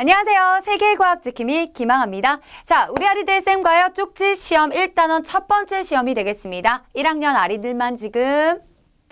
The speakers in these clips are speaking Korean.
안녕하세요. 세계과학 지킴이 김항아입니다. 자, 우리 아리들 쌤과요 쪽지 시험 1단원 첫 번째 시험이 되겠습니다. 1학년 아리들만 지금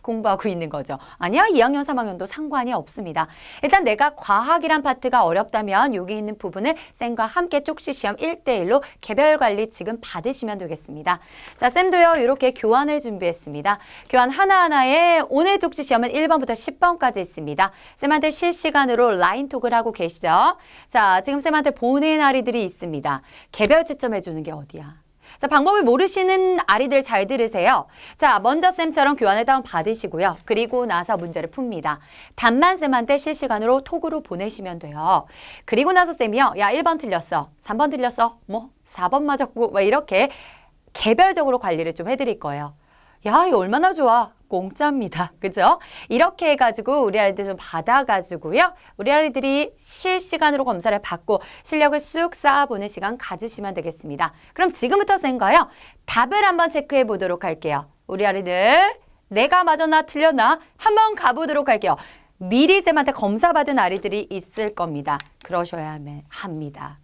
공부하고 있는 거죠. 아니야, 2학년, 3학년도 상관이 없습니다. 일단 내가 과학이란 파트가 어렵다면 여기 있는 부분을 쌤과 함께 쪽지 시험 1대1로 개별 관리 지금 받으시면 되겠습니다. 자, 쌤도요, 이렇게 교환을 준비했습니다. 교환 하나하나에 오늘 쪽지 시험은 1번부터 10번까지 있습니다. 쌤한테 실시간으로 라인톡을 하고 계시죠? 자, 지금 쌤한테 보낸 아리들이 있습니다. 개별 채점해 주는 게 어디야? 자, 방법을 모르시는 아리들 잘 들으세요. 자, 먼저 쌤처럼 교환을 다운 받으시고요. 그리고 나서 문제를 풉니다. 답만 쌤한테 실시간으로 톡으로 보내시면 돼요. 그리고 나서 쌤이요. 야, 1번 틀렸어. 3번 틀렸어. 뭐, 4번 맞았고, 뭐 이렇게 개별적으로 관리를 좀 해드릴 거예요. 야, 이거 얼마나 좋아. 공짜입니다. 그죠? 이렇게 해가지고 우리 아이들 좀 받아가지고요. 우리 아이들이 실시간으로 검사를 받고 실력을 쑥 쌓아보는 시간 가지시면 되겠습니다. 그럼 지금부터 센 거요. 답을 한번 체크해 보도록 할게요. 우리 아이들 내가 맞았나 틀렸나 한번 가보도록 할게요. 미리 쌤한테 검사받은 아이들이 있을 겁니다. 그러셔야 합니다.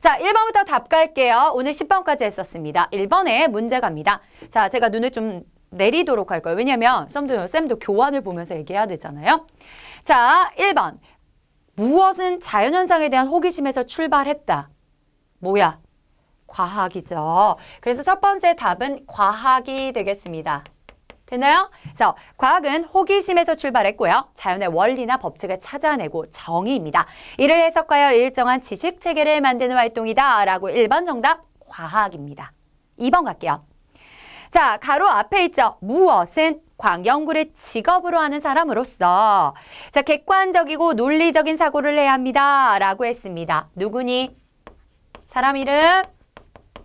자, 1번부터 답 갈게요. 오늘 10번까지 했었습니다. 1번에 문제 갑니다. 자, 제가 눈을 좀 내리도록 할 거예요. 왜냐면 쌤도, 쌤도 교환을 보면서 얘기해야 되잖아요. 자, 1번. 무엇은 자연현상에 대한 호기심에서 출발했다. 뭐야? 과학이죠. 그래서 첫 번째 답은 과학이 되겠습니다. 됐나요? 그래서 과학은 호기심에서 출발했고요. 자연의 원리나 법칙을 찾아내고 정의입니다. 이를 해석하여 일정한 지식 체계를 만드는 활동이다. 라고 1번 정답 과학입니다. 2번 갈게요. 자, 가로 앞에 있죠. 무엇은 광연구를 직업으로 하는 사람으로서 자, 객관적이고 논리적인 사고를 해야 합니다. 라고 했습니다. 누구니? 사람 이름?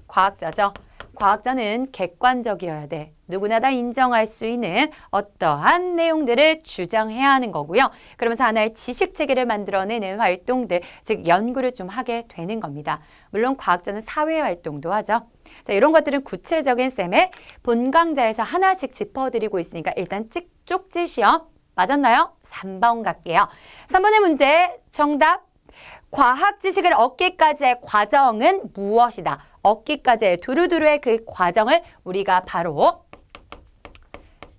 과학자죠. 과학자는 객관적이어야 돼. 누구나 다 인정할 수 있는 어떠한 내용들을 주장해야 하는 거고요. 그러면서 하나의 지식 체계를 만들어내는 활동들, 즉 연구를 좀 하게 되는 겁니다. 물론 과학자는 사회 활동도 하죠. 자, 이런 것들은 구체적인 쌤의 본 강좌에서 하나씩 짚어드리고 있으니까 일단 찍 쪽지 시험 맞았나요? 3번 갈게요. 3번의 문제 정답 과학 지식을 얻기까지의 과정은 무엇이다? 얻기까지의 두루두루의 그 과정을 우리가 바로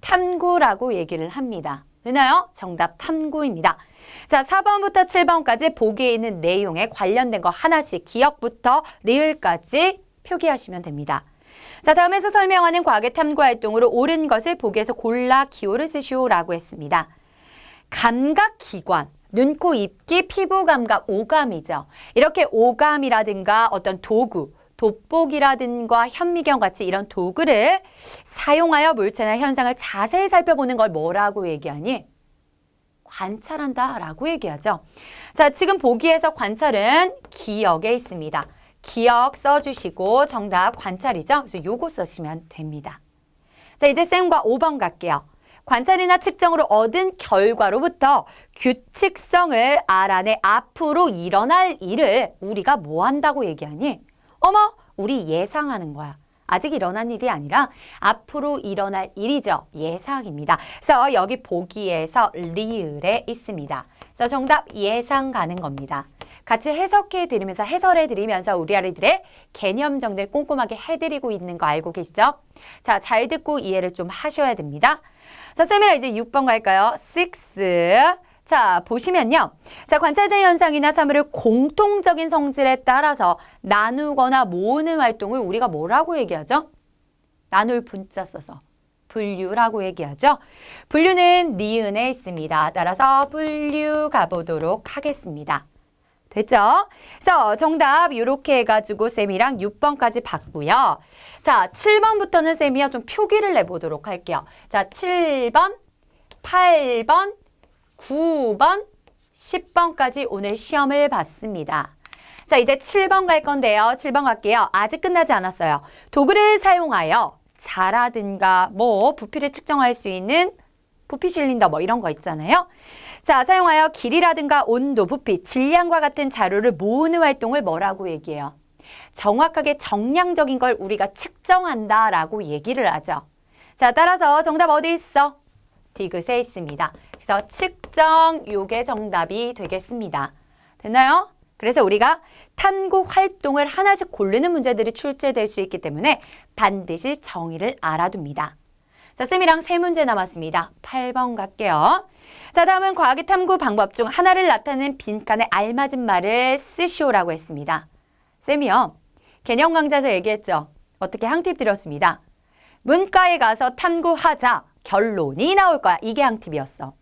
탐구라고 얘기를 합니다. 되나요? 정답 탐구입니다. 자, 4번부터 7번까지 보기에 있는 내용에 관련된 거 하나씩 기억부터 리을까지 표기하시면 됩니다. 자, 다음에서 설명하는 과학의 탐구 활동으로 옳은 것을 보기에서 골라 기호를 쓰시오라고 했습니다. 감각 기관, 눈, 코, 입, 귀, 피부 감각, 오감이죠. 이렇게 오감이라든가 어떤 도구, 돋보기라든가 현미경 같이 이런 도구를 사용하여 물체나 현상을 자세히 살펴보는 걸 뭐라고 얘기하니? 관찰한다 라고 얘기하죠. 자, 지금 보기에서 관찰은 기억에 있습니다. 기억 써주시고 정답 관찰이죠. 그래서 요거 쓰시면 됩니다. 자, 이제 쌤과 5번 갈게요. 관찰이나 측정으로 얻은 결과로부터 규칙성을 알아내 앞으로 일어날 일을 우리가 뭐 한다고 얘기하니? 어머, 우리 예상하는 거야. 아직 일어난 일이 아니라 앞으로 일어날 일이죠. 예상입니다. 그래서 여기 보기에서 리을에 있습니다. 그래서 정답 예상 가는 겁니다. 같이 해석해 드리면서 해설해 드리면서 우리 아이들의 개념 정리를 꼼꼼하게 해드리고 있는 거 알고 계시죠? 자, 잘 듣고 이해를 좀 하셔야 됩니다. 자, 쌤이랑 이제 6번 갈까요? 6. 자, 보시면요. 자, 관찰된 현상이나 사물을 공통적인 성질에 따라서 나누거나 모으는 활동을 우리가 뭐라고 얘기하죠? 나눌 분자 써서 분류라고 얘기하죠. 분류는 니은에 있습니다. 따라서 분류 가보도록 하겠습니다. 됐죠? 그래서 정답 이렇게 해가지고 쌤이랑 6번까지 봤고요. 자, 7번부터는 쌤이야 좀 표기를 내보도록 할게요. 자, 7번, 8번, 9번, 10번까지 오늘 시험을 봤습니다. 자, 이제 7번 갈 건데요. 7번 갈게요. 아직 끝나지 않았어요. 도구를 사용하여 자라든가 뭐 부피를 측정할 수 있는 부피 실린더 뭐 이런 거 있잖아요. 자, 사용하여 길이라든가 온도, 부피, 질량과 같은 자료를 모으는 활동을 뭐라고 얘기해요? 정확하게 정량적인 걸 우리가 측정한다라고 얘기를 하죠. 자, 따라서 정답 어디 있어? 디귿에 있습니다. 그래서 측정 요게 정답이 되겠습니다. 됐나요? 그래서 우리가 탐구 활동을 하나씩 고르는 문제들이 출제될 수 있기 때문에 반드시 정의를 알아둡니다. 자, 쌤이랑 세 문제 남았습니다. 8번 갈게요. 자, 다음은 과학의 탐구 방법 중 하나를 나타내는 빈칸에 알맞은 말을 쓰시오라고 했습니다. 쌤이요. 개념 강좌에서 얘기했죠. 어떻게 항팁 드렸습니다. 문과에 가서 탐구하자. 결론이 나올 거야. 이게 항팁이었어.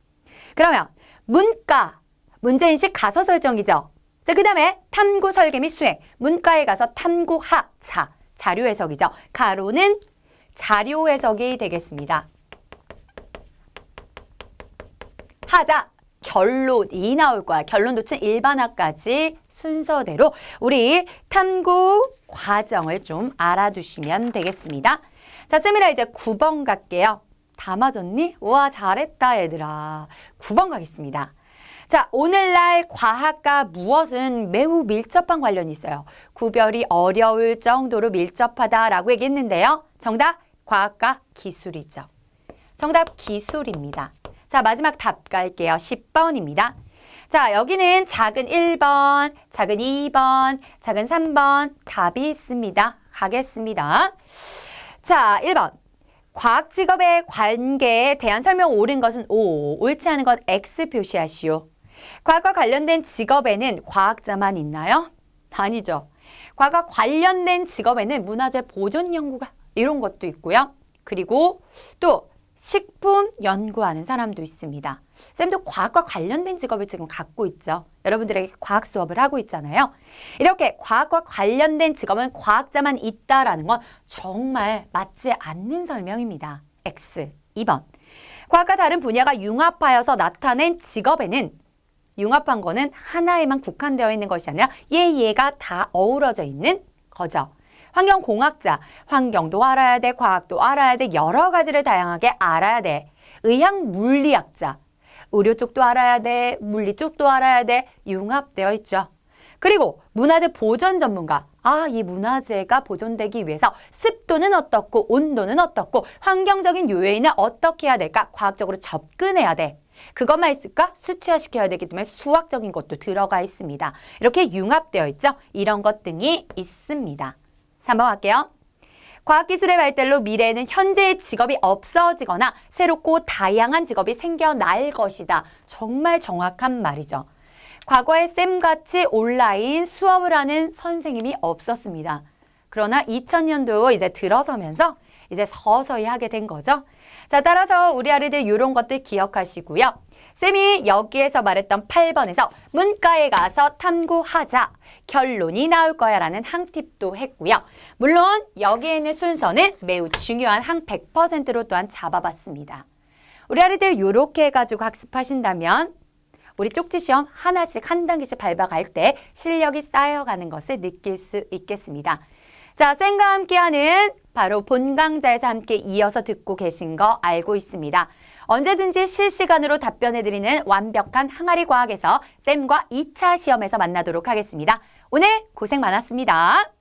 그러면 문과, 문제인식 가서 설정이죠. 자, 그 다음에 탐구 설계 및 수행. 문과에 가서 탐구하 자. 자료 해석이죠. 가로는 자료 해석이 되겠습니다. 하자. 결론이 나올 거야. 결론 도출 일반화까지 순서대로 우리 탐구 과정을 좀 알아두시면 되겠습니다. 자, 쌤이라 이제 9번 갈게요. 다 맞았니? 와, 잘했다, 얘들아. 9번 가겠습니다. 자, 오늘날 과학과 무엇은 매우 밀접한 관련이 있어요. 구별이 어려울 정도로 밀접하다라고 얘기했는데요. 정답, 과학과 기술이죠. 정답, 기술입니다. 자, 마지막 답 갈게요. 10번입니다. 자, 여기는 작은 1번, 작은 2번, 작은 3번 답이 있습니다. 가겠습니다. 자, 1번. 과학 직업의 관계에 대한 설명 옳은 것은 O, 옳지 않은 것 X 표시하시오. 과학과 관련된 직업에는 과학자만 있나요? 아니죠. 과학과 관련된 직업에는 문화재 보존 연구가 이런 것도 있고요. 그리고 또 식품 연구하는 사람도 있습니다. 쌤도 과학과 관련된 직업을 지금 갖고 있죠. 여러분들에게 과학 수업을 하고 있잖아요. 이렇게 과학과 관련된 직업은 과학자만 있다라는 건 정말 맞지 않는 설명입니다. X. 2번. 과학과 다른 분야가 융합하여서 나타낸 직업에는 융합한 거는 하나에만 국한되어 있는 것이 아니라 얘 얘가 다 어우러져 있는 거죠. 환경공학자, 환경도 알아야 돼, 과학도 알아야 돼, 여러 가지를 다양하게 알아야 돼. 의학 물리학자, 의료 쪽도 알아야 돼, 물리 쪽도 알아야 돼, 융합되어 있죠. 그리고 문화재 보존 전문가. 아, 이 문화재가 보존되기 위해서 습도는 어떻고 온도는 어떻고 환경적인 요인을 어떻게 해야 될까? 과학적으로 접근해야 돼. 그것만 있을까? 수치화시켜야 되기 때문에 수학적인 것도 들어가 있습니다. 이렇게 융합되어 있죠? 이런 것 등이 있습니다. 3번 할게요. 과학기술의 발달로 미래에는 현재의 직업이 없어지거나 새롭고 다양한 직업이 생겨날 것이다. 정말 정확한 말이죠. 과거에 쌤같이 온라인 수업을 하는 선생님이 없었습니다. 그러나 2000년도 이제 들어서면서 이제 서서히 하게 된 거죠. 자, 따라서 우리 아이들 이런 것들 기억하시고요. 쌤이 여기에서 말했던 8번에서 문과에 가서 탐구하자. 결론이 나올 거야 라는 항팁도 했고요. 물론 여기에 있는 순서는 매우 중요한 항 100%로 또한 잡아봤습니다. 우리 아이들 이렇게 해가지고 학습하신다면 우리 쪽지 시험 하나씩 한 단계씩 밟아갈 때 실력이 쌓여가는 것을 느낄 수 있겠습니다. 자, 쌤과 함께하는 바로 본 강좌에서 함께 이어서 듣고 계신 거 알고 있습니다. 언제든지 실시간으로 답변해드리는 완벽한 항아리 과학에서 쌤과 2차 시험에서 만나도록 하겠습니다. 오늘 고생 많았습니다.